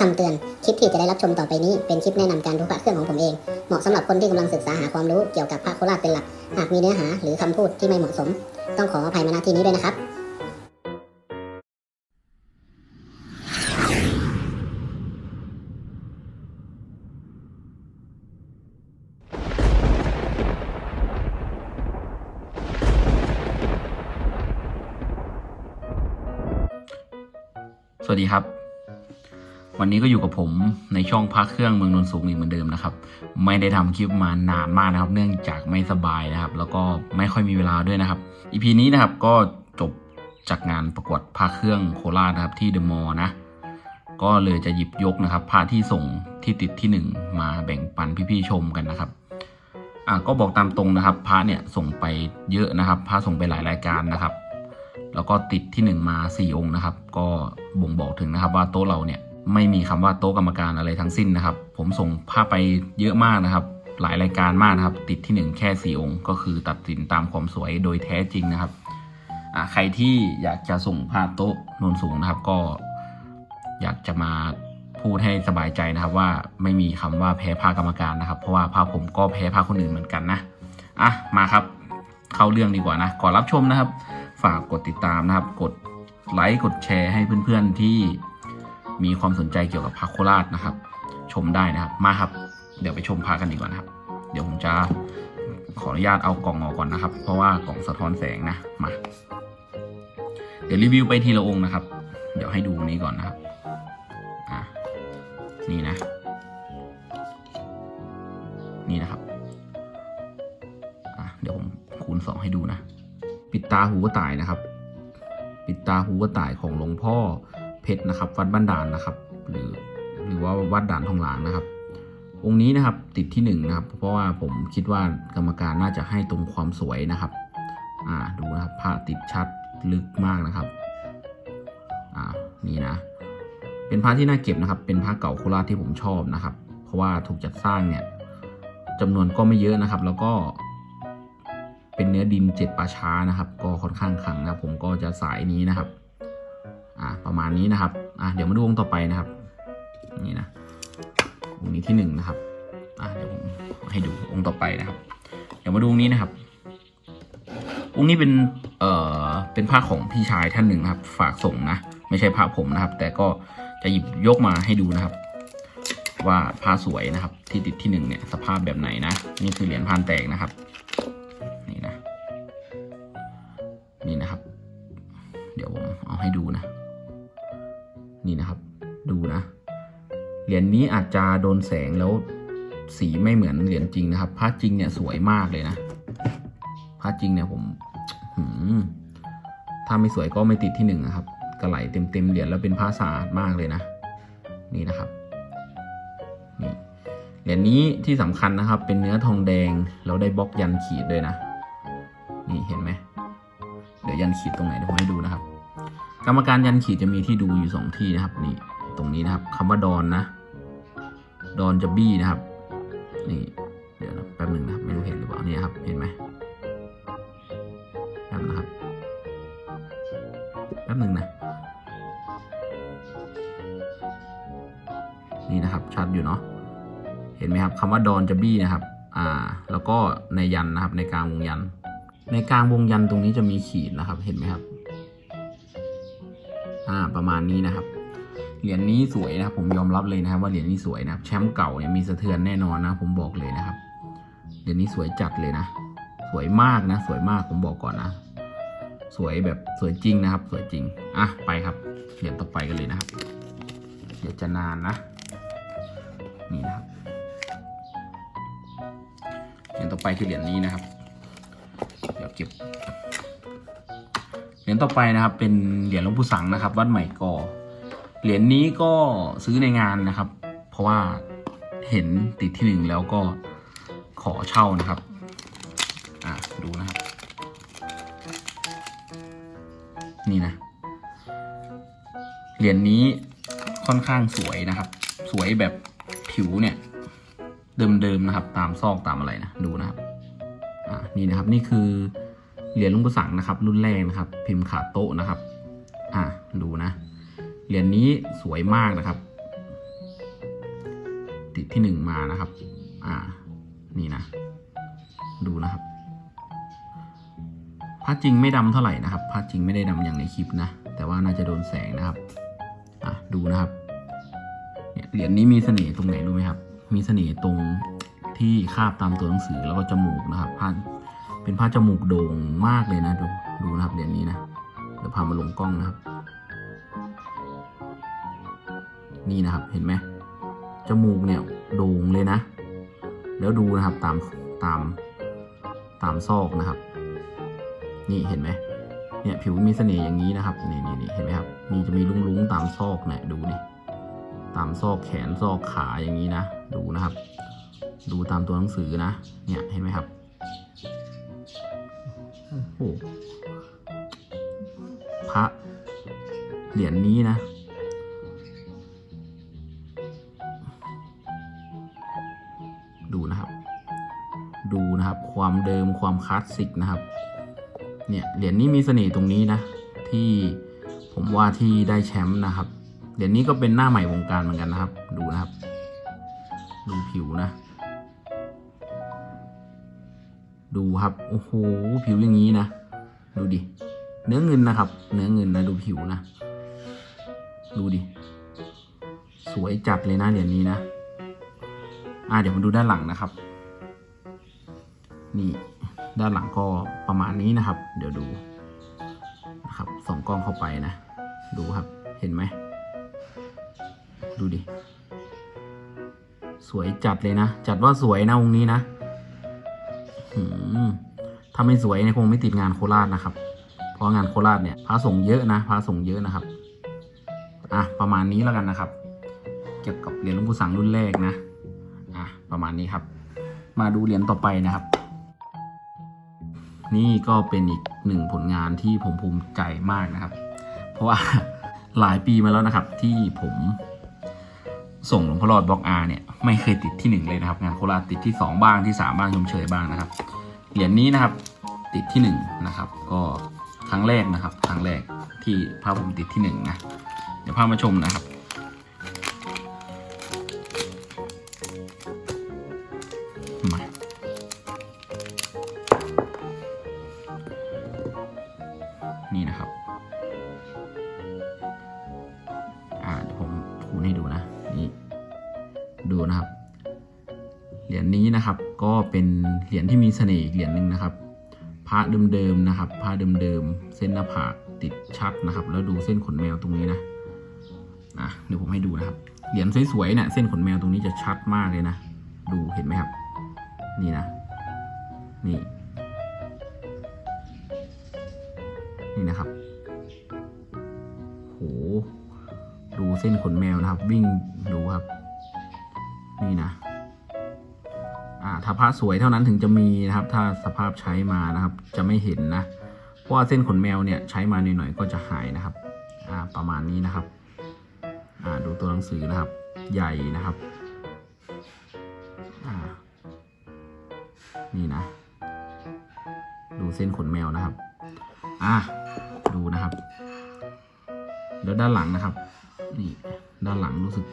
คำเตือน คลิปที่จะได้รับชมต่อไปนี้ เป็นคลิปแนะนำการดูพระเครื่องของผมเอง เหมาะสำหรับคนที่กำลังศึกษาหาความรู้เกี่ยวกับพระโคราชเป็นหลัก หากมีเนื้อหาหรือคำพูดที่ไม่เหมาะสม ต้องขออภัยมาณที่นี้ด้วยนะครับ สวัสดีครับ วันนี้ก็อยู่กับผมในช่องพักเครื่องเมืองนนสูงอีกเหมือนเดิมนะครับ ไม่ได้ทำคลิปมานานมากนะครับ เนื่องจากไม่สบายนะครับ แล้วก็ไม่ค่อยมีเวลาด้วยนะครับอีพีนี้นะครับก็จบจากงานประกวดพระเครื่องโคราชนะครับที่เดอะมอลล์นะก็เลยจะหยิบยกนะครับพระที่ส่งที่ติดที่หนึ่งมาแบ่งปันพี่ๆชมกันนะครับอะก็บอกตามตรงนะครับพระเนี่ยส่งไปเยอะนะครับพระส่งไปหลายรายการนะครับ แล้วก็ติดที่หนึ่งมาสี่องค์นะครับ ก็บ่งบอกถึงนะครับว่าโต๊ะเราเนี่ย ไม่มีคำว่าโต๊ะกรรมการอะไรทั้งสิ้นนะครับ ผมส่งภาพไปเยอะมากนะครับ หลายรายการมากนะครับ ติดที่หนึ่งแค่สี่องค์ ก็คือตัดสินตามความสวยโดยแท้จริงนะครับใครที่อยากจะส่งภาพโต๊ะนนสูงนะครับ ก็อยากจะมาพูดให้สบายใจนะครับว่าไม่มีคำว่าแพ้ภาคกรรมการนะครับ เพราะว่าภาคผมก็แพ้ภาคคนอื่นเหมือนกันนะอะมาครับ เข้าเรื่องดีกว่านะก่อนรับชมนะครับ ฝากกดติดตามนะครับ กดไลค์กดแชร์ให้เพื่อนๆที่ มีความสนใจเกี่ยวกับพระโคราชนะครับ ชมได้นะครับ มาครับ เดี๋ยวไปชมพระกันดีกว่านะครับ เดี๋ยวผมจะขออนุญาตเอากล่องออกก่อนนะครับ เพราะว่ากล่องสะท้อนแสงนะ มา เดี๋ยวรีวิวไปทีละองค์นะครับ เดี๋ยวให้ดูนี้ก่อนนะครับอะนี่นะ นี่นะครับอะเดี๋ยวผมคูณสองให้ดูนะ ปิดตาหูกระต่ายนะครับ ปิดตาหูกระต่ายของหลวงพ่อ เพชรนะครับ วัดบ้านด่านนะครับ หรือหรือว่าวัดด่านทองหลางนะครับ องค์นี้นะครับติดที่หนึ่งนะครับ เพราะว่าผมคิดว่ากรรมการน่าจะให้ตรงความสวยนะครับ อ่าดูนะครับผ้าติดชัดลึกมากนะครับ อ่านี่นะ เป็นผ้าที่น่าเก็บนะครับ เป็นผ้าเก่าโคราชที่ผมชอบนะครับ เพราะว่าถูกจัดสร้างเนี่ยจำนวนก็ไม่เยอะนะครับ แล้วก็เป็นเนื้อดินเจ็ดป่าช้านะครับ ก็ค่อนข้างขังนะผมก็จะสายนี้นะครับ อ่าประมาณนี้นะครับอ่าเดี๋ยวมาดูองต่อไปนะครับนี่นะองนี้ที่หนึ่งนะครับอ่าเดี๋ยวผมให้ดูองต่อไปนะครับ เดี๋ยวมาดูองนี้นะครับองนี้เป็นเอ่อเป็นผ้าของพี่ชายท่านหนึ่งนะครับ ฝากส่งนะไม่ใช่ผ้าผมนะครับ แต่ก็จะหยิบยกมาให้ดูนะครับ ว่าผ้าสวยนะครับ ที่ติดที่หนึ่งเนี่ยสภาพแบบไหนนะนี่คือเหรียญพานแตกนะครับนี่นะนี่นะครับ เดี๋ยวผมเอาให้ดูนะ เหรียญนี้อาจจะโดนแสงแล้วสีไม่เหมือนเหรียญจริงนะครับผ้าจริงเนี่ยสวยมากเลยนะผ้าจริงเนี่ยผมหืมถ้าไม่สวยก็ไม่ติดที่หนึ่งนะครับกระไหลเต็มเต็มๆเหรียญแล้วเป็นผ้าสะอาดมากเลยนะ นี่นะครับนี่เหรียญนี้ที่สำคัญนะครับ เป็นเนื้อทองแดงแล้วได้บล็อกยันขีดด้วยนะ นี่เห็นไหมเดี๋ยวยันขีดตรงไหนเดี๋ยวผมให้ดูนะครับ กรรมการยันขีดจะมีที่ดูอยู่สองที่นะครับ นี่ตรงนี้นะครับคำว่าดอนนะ ดอนจะบี้นะครับ นี่เดี๋ยวแป๊บหนึ่งนะครับไม่รู้เห็นหรือเปล่านี่ครับ เห็นไหมแป๊บนะครับแป๊บหนึ่งนะ นี่นะครับชัดอยู่เนาะเห็นไหมครับคำว่าดอนจะบี้นะครับ อ่า แล้วก็ในยันนะครับ ในกลางวงยัน ในกลางวงยันตรงนี้จะมีขีดนะครับ เห็นไหมครับ อ่า ประมาณนี้นะครับ เหรียญนี้สวยนะครับผมยอมรับเลยนะครับ ว่าเหรียญนี้สวยนะครับแชมป์เก่าเนี่ยมีสะเทือนแน่นอนนะผมบอกเลยนะครับเหรียญนี้สวยจัดเลยนะ สวยมากนะ สวยมากผมบอกก่อนนะ สวยแบบสวยจริงนะครับ สวยจริงอะไปครับเหรียญต่อไปกันเลยนะครับ เดี๋ยวจะนานนะ นี่นะครับเหรียญต่อไปคือเหรียญนี้นะครับ เดี๋ยวเก็บเหรียญต่อไปนะครับ เป็นเหรียญหลวงปู่สังนะครับ วัดใหม่กอ เหรียญนี้ก็ซื้อในงานนะครับ เพราะว่าเห็นติดที่หนึ่งแล้วก็ขอเช่านะครับ อะดูนะครับ นี่นะ เหรียญนี้ค่อนข้างสวยนะครับ สวยแบบผิวเนี่ย เดิมๆนะครับ ตามซอกตามอะไรนะดูนะครับ อ่านี่นะครับนี่คือเหรียญลุงปู่สังนะครับ รุ่นแรกนะครับ พิมพ์ขาโต๊ะนะครับ อ่าดูนะ เหรียญนี้สวยมากนะครับ ติดที่หนึ่งมานะครับ อ่า นี่นะ ดูนะครับพระจริงไม่ดำเท่าไหร่นะครับพระจริงไม่ได้ดำอย่างในคลิปนะ แต่ว่าน่าจะโดนแสงนะครับ อะ ดูนะครับ เนี่ยเหรียญนี้มีเสน่ห์ตรงไหนรู้ไหมครับ มีเสน่ห์ตรงที่คาบตามตัวหนังสือแล้วก็จมูกนะครับผ้าเป็นผ้าจมูกโด่งมากเลยนะ ดู ดูนะครับเหรียญนี้นะ เดี๋ยวพามาลงกล้องนะครับ นี่นะครับเห็นไหมจมูกเนี่ยโด่งเลยนะ แล้วดูนะครับตามตามตามซอกนะครับ นี่เห็นไหมเนี่ยผิวมีเสน่ห์อย่างนี้นะครับนี่นี่นี่เห็นไหมครับมีจะมีลุ้งๆตามซอกเนี่ยดูดิตามซอกแขนซอกขาอย่างนี้นะดูนะครับ ดูตามตัวหนังสือนะ เนี่ยเห็นไหมครับโอ้โหพระเหรียญนี้นะ ความเดิมความคลาสสิกนะครับเนี่ยเหรียญนี้มีเสน่ห์ตรงนี้นะ ที่ผมว่าที่ได้แชมป์นะครับเหรียญนี้ก็เป็นหน้าใหม่วงการเหมือนกันนะครับ ดูนะครับ ดูผิวนะ ดูครับโอ้โหผิวอย่างนี้นะ ดูดิเนื้อเงินนะครับ เนื้อเงินนะดูผิวนะ ดูดิสวยจัดเลยนะเหรียญนี้นะอ่าเดี๋ยวมาดูด้านหลังนะครับ นี่ด้านหลังก็ประมาณนี้นะครับ เดี๋ยวดูนะครับส่องกล้องเข้าไปนะ ดูครับเห็นไหม ดูดิ สวยจัดเลยนะ จัดว่าสวยนะองค์นี้นะถ้าไม่สวยเนี่ยคงไม่ติดงานโคราชนะครับ เพราะงานโคราชเนี่ยพระส่งเยอะนะพระส่งเยอะนะครับอะประมาณนี้แล้วกันนะครับ เกี่ยวกับเหรียญหลวงปู่สังรุ่นแรกนะอะประมาณนี้ครับ มาดูเหรียญต่อไปนะครับ นี่ก็เป็นอีกหนึ่งผลงานที่ผมภูมิใจมากนะครับ เพราะว่าหลายปีมาแล้วนะครับที่ผมส่งหลวงพ่อรอดบล็อกอาร์เนี่ยไม่เคยติดที่หนึ่งเลยนะครับ งานโคราชติดที่สองบ้างที่สามบ้างชมเชยบ้างนะครับเหรียญนี้นะครับติดที่หนึ่งนะครับก็ครั้งแรกนะครับครั้งแรกที่พาผมติดที่หนึ่งนะเดี๋ยวพามาชมนะครับ มา ก็เป็นเหรียญที่มีเสน่ห์อีกเหรียญหนึ่งนะครับพระเดิมๆนะครับพระเดิมๆเส้นหน้าผากติดชัดนะครับ แล้วดูเส้นขนแมวตรงนี้นะอะเดี๋ยวผมให้ดูนะครับ เหรียญสวยๆเนี่ยเส้นขนแมวตรงนี้จะชัดมากเลยนะ ดูเห็นไหมครับ นี่นะ นี่ นี่นะครับโหดูเส้นขนแมวนะครับ วิ่งดูครับ นี่นะ อ่าถ้าสวยเท่านั้นถึงจะมีนะครับ ถ้าสภาพใช้มานะครับ จะไม่เห็นนะ เพราะว่าเส้นขนแมวเนี่ยใช้มาหน่อยๆก็จะหายนะครับ อ่าประมาณนี้นะครับ อ่าดูตัวหนังสือนะครับ ใหญ่นะครับ อ่า นี่นะ ดูเส้นขนแมวนะครับ อะดูนะครับแล้วด้านหลังนะครับ นี่ด้านหลังรู้สึก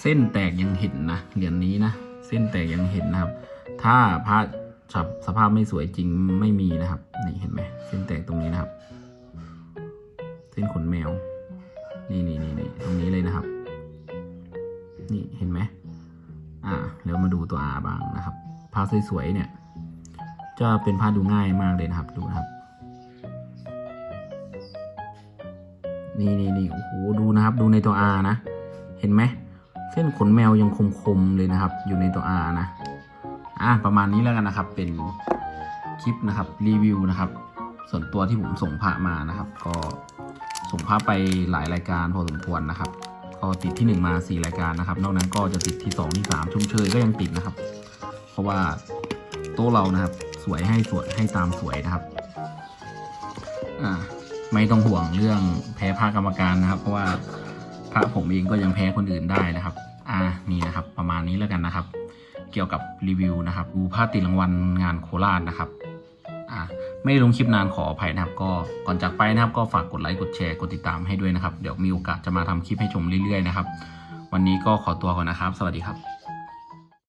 เส้นแตกยังเห็นนะเหรียญนี้นะ เส้นแตกยังเห็นนะครับ ถ้าพระสภสภาพไม่สวยจริงไม่มีนะครับ นี่เห็นไหมเส้นแตกตรงนี้นะครับ เส้นขนแมว นี่นี่นี่นี่ตรงนี้เลยนะครับ นี่เห็นไหมอ่าแล้วมาดูตัวอาบ้างนะครับผ้าสวยๆเนี่ย จะเป็นผ้าดูง่ายมากเลยนะครับดูนะครับ นี่นี่นี่โอ้โหดูนะครับ ดูในตัวอานะ เห็นไหม เส้นขนแมวยังคมๆเลยนะครับ อยู่ในตัวอานะอะประมาณนี้แล้วกันนะครับ เป็นคลิปนะครับรีวิวนะครับ ส่วนตัวที่ผมส่งพระมานะครับ ก็ส่งพระไปหลายรายการพอสมควรนะครับ ก็ติดที่หนึ่งมาสี่รายการนะครับ นอกนั้นก็จะติดที่สองที่สามชุ่มเชยก็ยังติดนะครับ เพราะว่าโต๊ะเรานะครับ สวยให้สวยให้ตามสวยนะครับอ่าไม่ต้องห่วงเรื่องแพ้พระกรรมการนะครับ เพราะว่า พระผมเองก็ยังแพ้คนอื่นได้นะครับ อ่านี่นะครับ ประมาณนี้แล้วกันนะครับ เกี่ยวกับรีวิวนะครับดูผ้าติดรางวัลงานโคราชนะครับอ่าไม่ได้ลงคลิปนานขออภัยนะครับ ก็ก่อนจากไปนะครับ ก็ฝากกดไลค์กดแชร์กดติดตามให้ด้วยนะครับ เดี๋ยวมีโอกาสจะมาทำคลิปให้ชมเรื่อยๆนะครับ วันนี้ก็ขอตัวก่อนนะครับ สวัสดีครับ